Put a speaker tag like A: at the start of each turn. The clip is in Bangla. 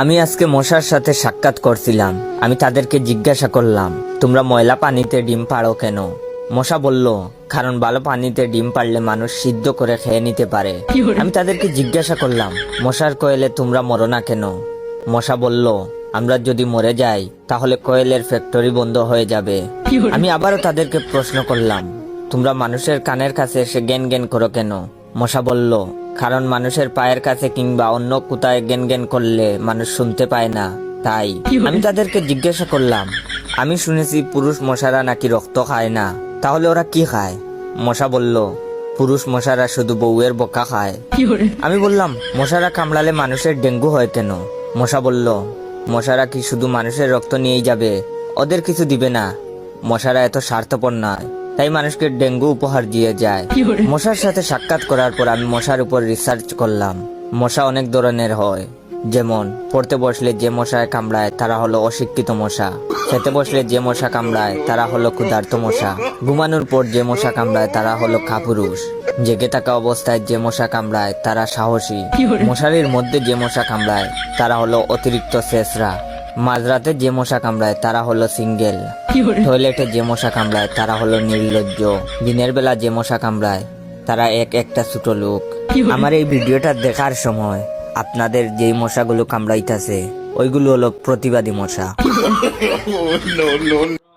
A: আমি আজকে মশার সাথে সাক্ষাৎ করছিলাম। আমি তাদেরকে জিজ্ঞাসা করলাম তোমরা ময়লা পানিতে ডিম পাড়ো কেন? মশা বলল কারণ ভালো পানিতে ডিম পারলে মানুষ সিদ্ধ করে খেয়ে নিতে পারে। আমি তাদেরকে জিজ্ঞাসা করলাম মশার কয়েলে তোমরা মরো না কেন? মশা বলল আমরা যদি মরে যাই তাহলে কয়েলের ফ্যাক্টরি বন্ধ হয়ে যাবে। আমি আবারও তাদেরকে প্রশ্ন করলাম তোমরা মানুষের কানের কাছে এসে জ্ঞান জ্ঞান করো কেন? মশা বলল কারণ মানুষের পায়ের কাছে কিংবা অন্য কোথায় গেন গেন করলে মানুষ শুনতে পায় না তাই আমি তাদেরকে জিজ্ঞাসা করলাম আমি শুনেছি পুরুষ মশারা নাকি রক্ত খায় না? তাহলে ওরা কি খায়? মশা বলল পুরুষ মশারা শুধু বউয়ের বোকা খায়। আমি বললাম মশারা কামড়ালে মানুষের ডেঙ্গু হয় কেন? মশা বলল মশারা কি শুধু মানুষের রক্ত নিয়েই যাবে? ওদের কিছু দিবে না। মশারা এত স্বার্থপর নয়। তাই মানুষকে ডেঙ্গু উপহার দিয়ে যায়। মশার সাথে সাক্ষাৎ করার পর আমি মশার উপর রিসার্চ করলাম। মশা অনেক ধরনের হয়। যেমন পড়তে বসলে যে মশায় কামড়ায় তারা হলো অশিক্ষিত মশা। খেতে বসলে যে মশা কামড়ায় তারা হলো ক্ষুধার্ত মশা। ঘুমানোর পর যে মশা কামড়ায় তারা হলো কাপুরুষ। জেগে থাকা অবস্থায় যে মশা কামড়ায় তারা সাহসী। মশারির মধ্যে যে মশা কামড়ায় তারা হলো অতিরিক্ত শেষরা। মাঝরাতে যে মশা কামড়ায়, তারা হলো সিঙ্গেল। টয়লেটে যে মশা কামড়ায়, তারা হলো নির্লজ্জ। দিনের বেলা যে মশা কামড়ায়, তারা এক একটা ছোট লোক। আমার এই ভিডিওটা দেখার সময় আপনাদের যেই মশাগুলো কামড়াইতেছে, ওইগুলো হলো প্রতিবাদী মশা।